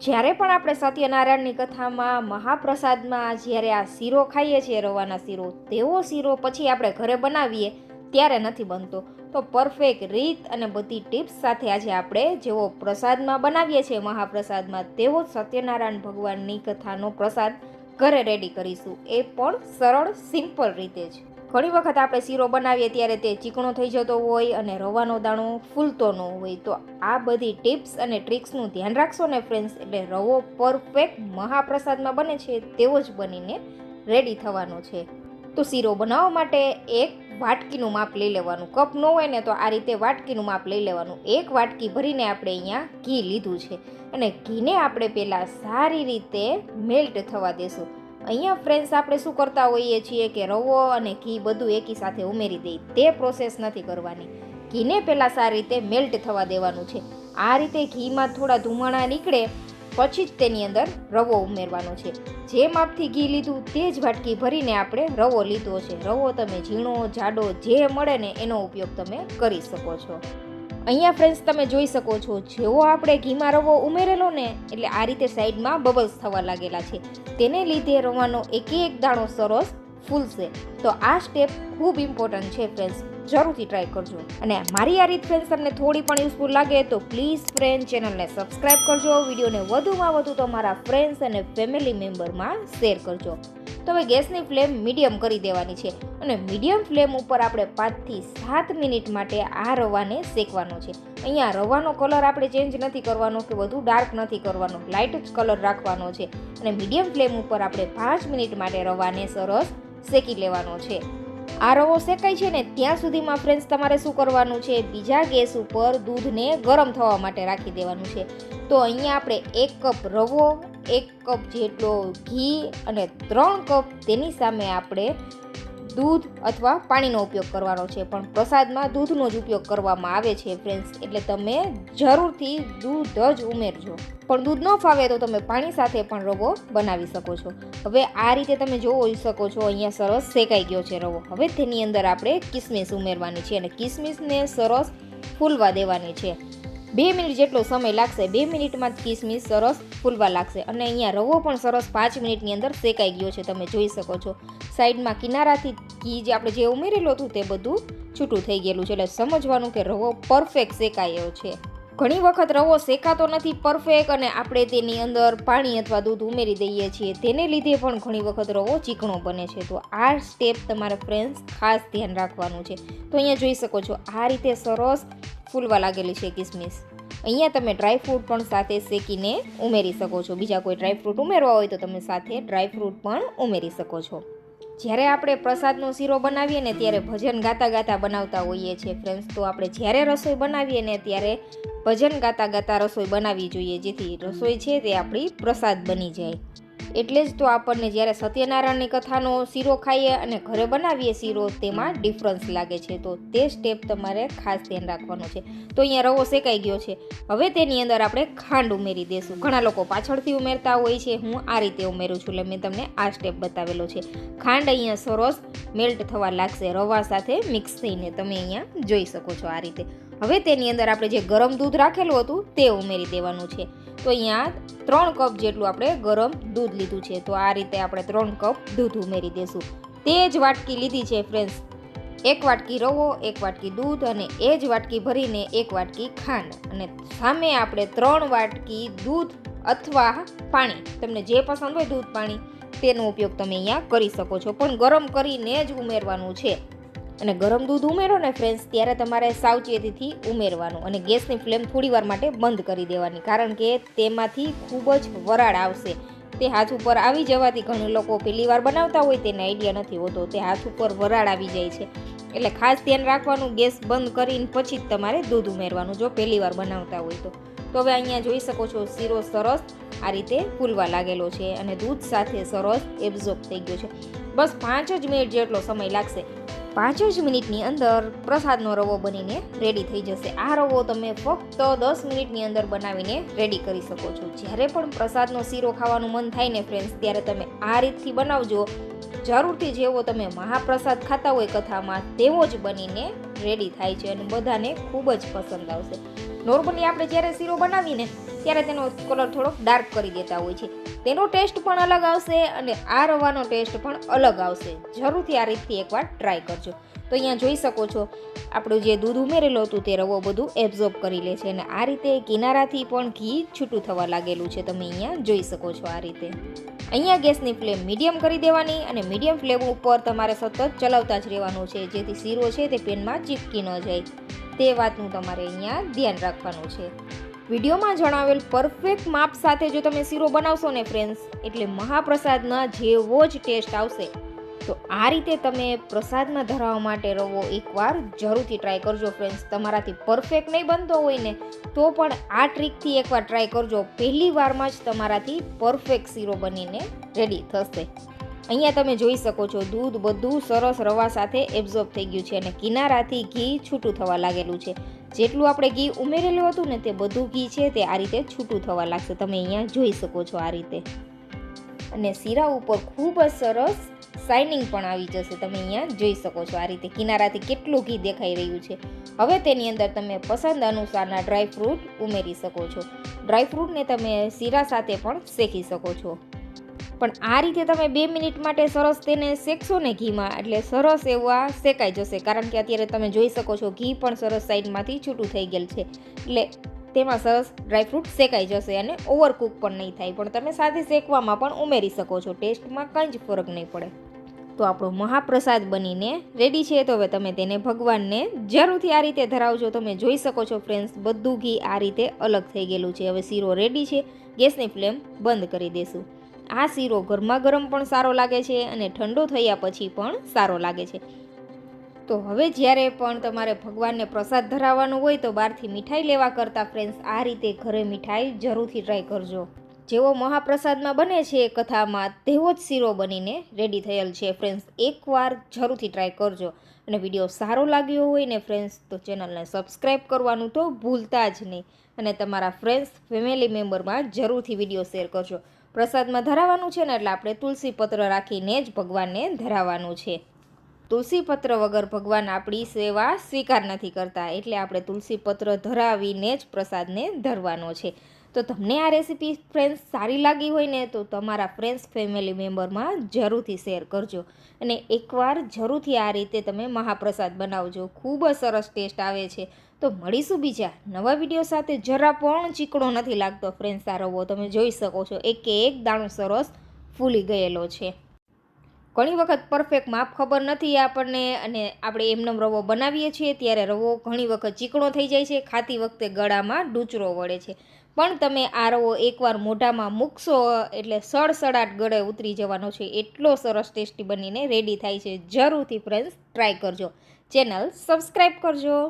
જ્યારે પણ આપણે સત્યનારાયણની કથામાં, મહાપ્રસાદમાં જ્યારે આ શીરો ખાઈએ છીએ, રવાના શીરો, તેવો શીરો પછી આપણે ઘરે બનાવીએ, ત્યારે નથી બનતો. તો પરફેક્ટ રીત અને બધી ટિપ્સ સાથે આજે આપણે જેવો પ્રસાદમાં બનાવીએ છીએ, મહાપ્રસાદમાં, તેવો સત્યનારાયણ ભગવાનની કથાનો પ્રસાદ ઘરે રેડી કરીશું. એ પણ સરળ સિમ્પલ રીતે જ. ઘણી વખત આપણે શીરો બનાવીએ ત્યારે તે ચીકણો થઈ જતો હોય અને રવાનો દાણો ફૂલતો ન હોય. તો આ બધી ટિપ્સ અને ટ્રિક્સનું ધ્યાન રાખશો ને ફ્રેન્ડ્સ એટલે રવો પરફેક્ટ મહાપ્રસાદમાં બને છે, તેવો જ બનીને રેડી થવાનો છે. તો શીરો બનાવવા માટે એક વાટકીનું માપ લઈ લેવાનું. કપ ન હોય ને તો આ રીતે વાટકીનું માપ લઈ લેવાનું. એક વાટકી ભરીને આપણે અહીંયા ઘી લીધું છે. અને ઘીને આપણે પહેલાં સારી રીતે મેલ્ટ થવા દેશું. અહીંયા ફ્રેન્ડ્સ આપણે શું કરતા હોઈએ છીએ કે રવો અને ઘી બધું એકી સાથે ઉમેરી દઈએ. તે પ્રોસેસ નથી કરવાની. ઘીને પહેલાં સારી રીતે મેલ્ટ થવા દેવાનું છે. આ રીતે ઘીમાં થોડા ધુમાડા નીકળે, પછી જ તેની અંદર રવો ઉમેરવાનો છે. જે માપથી ઘી લીધું તે જ વાટકી ભરીને આપણે રવો લીધો છે. રવો તમે ઝીણો, જાડો જે મળે ને એનો ઉપયોગ તમે કરી શકો છો. અહીંયા ફ્રેન્ડ્સ તમે જોઈ શકો છો, જેવો આપણે ઘીમાં રવો ઉમેરેલો ને, એટલે આ રીતે સાઈડમાં બબલ્સ થવા લાગેલા છે. તેને લીધે રવાનો એક એક દાણો સરસ ફૂલશે. તો આ સ્ટેપ ખૂબ ઇમ્પોર્ટન્ટ છે ફ્રેન્ડ્સ જરૂરથી ટ્રાય કરજો. અને મારી આ રીત ફ્રેન્ડ્સ તમને થોડી પણ યુઝફુલ લાગે તો પ્લીઝ ફ્રેન્ડ ચેનલને સબસ્ક્રાઈબ કરજો. વિડીયોને વધુમાં વધુ તમારા ફ્રેન્ડ્સ અને ફેમિલી મેમ્બરમાં શેર કરજો. તો હવે ગેસની ફ્લેમ મીડિયમ કરી દેવાની છે અને મીડિયમ ફ્લેમ ઉપર આપણે પાંચથી સાત મિનિટ માટે આ રવાને શેકવાનો છે. અહીંયા રવાનો કલર આપણે ચેન્જ નથી કરવાનો કે વધુ ડાર્ક નથી કરવાનો, લાઇટ જ કલર રાખવાનો છે અને મીડિયમ ફ્લેમ ઉપર આપણે પાંચ મિનિટ માટે રવાને સરસ શેકી લેવાનો છે. આ રવો શેકાય છે ને ત્યાં સુધીમાં ફ્રેન્ડ્સ તમારે શું કરવાનું છે? બીજા ગેસ ઉપર દૂધને ગરમ થવા માટે રાખી દેવાનું છે. તો અહીંયા આપણે એક કપ રવો એક કપ જેટલો ઘી અને ત્રણ કપ તેની સામે આપણે દૂધ અથવા પાણીનો ઉપયોગ કરવાનો છે. પણ પ્રસાદમાં દૂધનો જ ઉપયોગ કરવામાં આવે છે ફ્રેન્ડ્સ એટલે તમે જરૂરથી દૂધ જ ઉમેરજો. પણ દૂધ ન ફાવે તો તમે પાણી સાથે પણ રવો બનાવી શકો છો. હવે આ રીતે તમે જોઈ શકો છો, અહીંયા સરસ શેકાઈ ગયો છે રવો. હવે તેની અંદર આપણે કિસમિસ ઉમેરવાની છે અને કિસમિસને સરસ ફૂલવા દેવાની છે. બે મિનિટ જેટલો સમય લાગશે, બે મિનિટમાં કિસમિસ સરસ ફૂલવા લાગશે. અને અહીંયા રવો પણ સરસ પાંચ મિનિટની અંદર શેકાઈ ગયો છે, તમે જોઈ શકો છો. સાઈડમાં કિનારાથી ઘી જે આપણે જે ઉમેરેલું હતું તે બધું છૂટું થઈ ગયેલું છે. એટલે સમજવાનું કે રવો પરફેક્ટ શેકાયો છે. ઘણી વખત રવો શેકાતો નથી પરફેક્ટ અને આપણે તેની અંદર પાણી અથવા દૂધ ઉમેરી દઈએ છીએ. તેને લીધે પણ ઘણી વખત રવો ચીકણો બને છે. તો આ સ્ટેપ તમારે ફ્રેન્ડ્સ ખાસ ધ્યાન રાખવાનું છે. તો અહીંયા જોઈ શકો છો, આ રીતે સરસ ફૂલવા લાગેલી છે કિસમિસ. અહીંયા તમે ડ્રાયફ્રૂટ પણ સાથે શેકીને ઉમેરી શકો છો. બીજા કોઈ ડ્રાયફ્રૂટ ઉમેરવા હોય તો તમે સાથે ડ્રાયફ્રૂટ પણ ઉમેરી શકો છો. જ્યારે આપણે પ્રસાદનો શીરો બનાવીએ ને ત્યારે ભજન ગાતા ગાતા બનાવતા હોઈએ છીએ ફ્રેન્ડ્સ તો આપણે જ્યારે રસોઈ બનાવીએ ને ત્યારે ભજન ગાતા ગાતા રસોઈ બનાવવી જોઈએ. જેથી રસોઈ છે તે આપણી પ્રસાદ બની જાય. એટલે જ તો આપણને જ્યારે સત્યનારાયણની કથાનો શીરો ખાઈએ અને ઘરે બનાવીએ શીરો, તેમાં ડિફરન્સ લાગે છે. તો તે સ્ટેપ તમારે ખાસ ધ્યાન રાખવાનું છે. તો અહીંયા રવો શેકાઈ ગયો છે. હવે તેની અંદર આપણે ખાંડ ઉમેરી દઈશું ઘણા લોકો પાછળથી ઉમેરતા હોય છે. હું આ રીતે ઉમેરું છું એટલે મેં તમને આ સ્ટેપ બતાવેલો છે. ખાંડ અહીંયા સરસ મેલ્ટ થવા લાગશે. રવા સાથે મિક્સ થઈને તમે અહીંયા જોઈ શકો છો આ રીતે. હવે તેની અંદર આપણે જે ગરમ દૂધ રાખેલું હતું, તે ઉમેરી દેવાનું છે. તો અહીંયા ત્રણ કપ જેટલું આપણે ગરમ દૂધ લીધું છે. તો આ રીતે આપણે ત્રણ કપ દૂધ ઉમેરી દઈશું. તે જ વાટકી લીધી છે ફ્રેન્ડ્સ એક વાટકી રવો, એક વાટકી દૂધ અને એ જ વાટકી ભરીને એક વાટકી ખાંડ. અને સામે આપણે ત્રણ વાટકી દૂધ અથવા પાણી, તમને જે પસંદ હોય દૂધ પાણી, તેનો ઉપયોગ તમે અહીંયા કરી શકો છો. પણ ગરમ કરીને જ ઉમેરવાનું છે. અને ગરમ દૂધ ઉમેરો ને ફ્રેન્ડ્સ ત્યારે તમારે સાવચેતીથી ઉમેરવાનું અને ગેસની ફ્લેમ થોડી વાર માટે બંધ કરી દેવાની, કારણ કે તેમાંથી ખૂબ જ વરાળ આવશે. તે હાથ ઉપર આવી જવાથી ઘણા લોકો પહેલી વાર બનાવતા હોય તેને આઈડિયા નથી હોતો, તે હાથ ઉપર વરાળ આવી જાય છે. એટલે ખાસ ધ્યાન રાખવાનું, ગેસ બંધ કરીને પછી જ તમારે દૂધ ઉમેરવાનું, જો પહેલી વાર બનાવતા હોય તો. તો હવે અહીંયા જોઈ શકો છો, શીરો સરસ આ રીતે ફૂલવા લાગેલો છે અને દૂધ સાથે સરસ એબ્ઝોર્બ થઈ ગયો છે. બસ પાંચ જ મિનિટ જેટલો સમય લાગશે. પાંચ જ મિનિટની અંદર પ્રસાદનો રવો બનીને રેડી થઈ જશે. આ રવો તમે ફક્ત દસ મિનિટની અંદર બનાવીને રેડી કરી શકો છો. જ્યારે પણ પ્રસાદનો શીરો ખાવાનું મન થાય ને ફ્રેન્ડ્સ ત્યારે તમે આ રીતથી બનાવજો. જરૂરથી જેવો તમે મહાપ્રસાદ ખાતા હોય કથામાં, તેવો જ બનીને રેડી થાય છે અને બધાને ખૂબ જ પસંદ આવશે. નોર્મલી આપણે જ્યારે શીરો બનાવીને ત્યારે તેનો કલર થોડોક ડાર્ક કરી દેતા હોય છે. તેનો ટેસ્ટ પણ અલગ આવશે અને આ રવાનો ટેસ્ટ પણ અલગ આવશે. જરૂરથી આ રીતથી એકવાર ટ્રાય કરજો. તો અહીંયા જોઈ શકો છો, આપણું જે દૂધ ઉમેરેલું હતું તે રવો બધું એબ્ઝોર્બ કરી લે છે અને આ રીતે કિનારાથી પણ ઘી છૂટું થવા લાગેલું છે. તમે અહીંયા જોઈ શકો છો આ રીતે. અહીંયા ગેસની ફ્લેમ મીડિયમ કરી દેવાની અને મીડિયમ ફ્લેમ ઉપર તમારે સતત ચલાવતા જ રહેવાનું છે. જેથી શીરો છે તે પેનમાં ચીપકી ન જાય. તે વાતનું તમારે અહીંયા ધ્યાન રાખવાનું છે. વિડીયોમાં જણાવેલ પરફેક્ટ માપ સાથે જો તમે શીરો બનાવશો ને ફ્રેન્ડ્સ એટલે મહાપ્રસાદના જેવો જ ટેસ્ટ આવશે. તો આ રીતે તમે પ્રસાદમાં ધરાવવા માટે રવો એકવાર, જરૂરથી ટ્રાય કરજો ફ્રેન્ડ્સ તમારાથી પરફેક્ટ નહીં બનતો હોય ને, તો પણ આ ટ્રીકથી એકવાર ટ્રાય કરજો. પહેલી વારમાં જ તમારાથી પરફેક્ટ શીરો બનીને રેડી થશે. અહીંયા તમે જોઈ શકો છો, દૂધ બધું સરસ રવા સાથે એબ્ઝોર્બ થઈ ગયું છે અને કિનારાથી ઘી છૂટું થવા લાગેલું છે. જેટલું આપણે ઘી ઉમેરેલું હતું ને તે બધું ઘી છે તે આ રીતે છૂટું થવા લાગશે. તમે અહીંયા જોઈ શકો છો આ રીતે. અને શીરા ઉપર ખૂબ જ સરસ શાઇનિંગ પણ આવી જશે. તમે અહીંયા જોઈ શકો છો આ રીતે કિનારાથી કેટલું ઘી દેખાઈ રહ્યું છે. હવે તેની અંદર તમે પસંદ અનુસારના ડ્રાયફ્રૂટ ઉમેરી શકો છો. ડ્રાયફ્રૂટને તમે શીરા સાથે પણ શેકી શકો છો. પણ આ રીતે તમે બે મિનિટ માટે સરસ તેને શેકશો ને ઘીમાં, એટલે સરસ એવા શેકાઈ જશે. કારણ કે અત્યારે તમે જોઈ શકો છો, ઘી પણ સરસ સાઈડમાંથી છૂટું થઈ ગયેલ છે. એટલે તેમાં સરસ ડ્રાયફ્રૂટ શેકાઈ જશે અને ઓવરકુક પણ નહીં થાય. પણ તમે સાથે શેકવામાં પણ ઉમેરી શકો છો. ટેસ્ટમાં કંઈ જ ફરક નહીં પડે. તો આપણો મહાપ્રસાદ બનીને રેડી છે. તો હવે તમે તેને ભગવાનને જરૂરથી આ રીતે ધરાવજો, તમે જોઈ શકો છો ફ્રેન્ડ્સ બધું ઘી આ રીતે અલગ થઈ ગયેલું છે. હવે શીરો રેડી છે. ગેસની ફ્લેમ બંધ કરી દેશું. આ શીરો ગરમા ગરમ પણ સારો લાગે છે અને ઠંડો થયા પછી પણ સારો લાગે છે. તો હવે જ્યારે પણ તમારે ભગવાનને પ્રસાદ ધરાવવાનો હોય તો બહારથી મીઠાઈ લેવા કરતાં ફ્રેન્ડ્સ આ રીતે ઘરે મીઠાઈ જરૂરથી ટ્રાય કરજો. જેવો મહાપ્રસાદમાં બને છે કથામાં તેવો જ શીરો બનીને રેડી થયેલ છે ફ્રેન્ડ્સ એકવાર જરૂરથી ટ્રાય કરજો. અને વીડિયો સારો લાગ્યો હોય ને ફ્રેન્ડ્સ તો ચેનલને સબસ્ક્રાઈબ કરવાનું તો ભૂલતા જ નહીં. અને તમારા ફ્રેન્ડ્સ ફેમિલી મેમ્બરમાં જરૂરથી વીડિયો શેર કરજો. પ્રસાદમાં ધરાવવાનું છે ને એટલે આપણે તુલસી પત્ર રાખીને જ ભગવાનને ધરાવવાનું છે. તુલસી પત્ર વગર ભગવાન આપણી સેવા સ્વીકાર નથી કરતા, એટલે આપણે તુલસી પત્ર ધરાવીને જ પ્રસાદને ધરવાનો છે. તો તમને આ રેસીપી ફ્રેન્ડ્સ સારી લાગી હોય ને, તો તમારા ફ્રેન્ડ્સ ફેમિલી મેમ્બરમાં જરૂરથી શેર કરજો. અને એકવાર જરૂરથી આ રીતે તમે મહાપ્રસાદ બનાવજો. ખૂબ જ સરસ ટેસ્ટ આવે છે. તો મળીશું બીજા નવા વીડિયો સાથે. જરા પણ ચીકણો નથી લાગતો ફ્રેન્ડ્સ આ રવો. તમે જોઈ શકો છો, એક એક દાણો સરસ ફૂલી ગયેલો છે. ઘણી વખત પરફેક્ટ માપ ખબર નથી આપણને, અને આપણે એમનો રવો બનાવીએ છીએ, ત્યારે રવો ઘણી વખત ચીકણો થઈ જાય છે. ખાતી વખતે ગળામાં ડૂચરો વળે છે. પણ તમે આ રવો એકવાર મોઢામાં મૂકશો, એટલે સડસડાટ ગળે ઉતરી જવાનો છે. એટલો સરસ ટેસ્ટી બનીને રેડી થાય છે. જરૂરથી ફ્રેન્ડ્સ ટ્રાય કરજો. ચેનલ સબસ્ક્રાઈબ કરજો.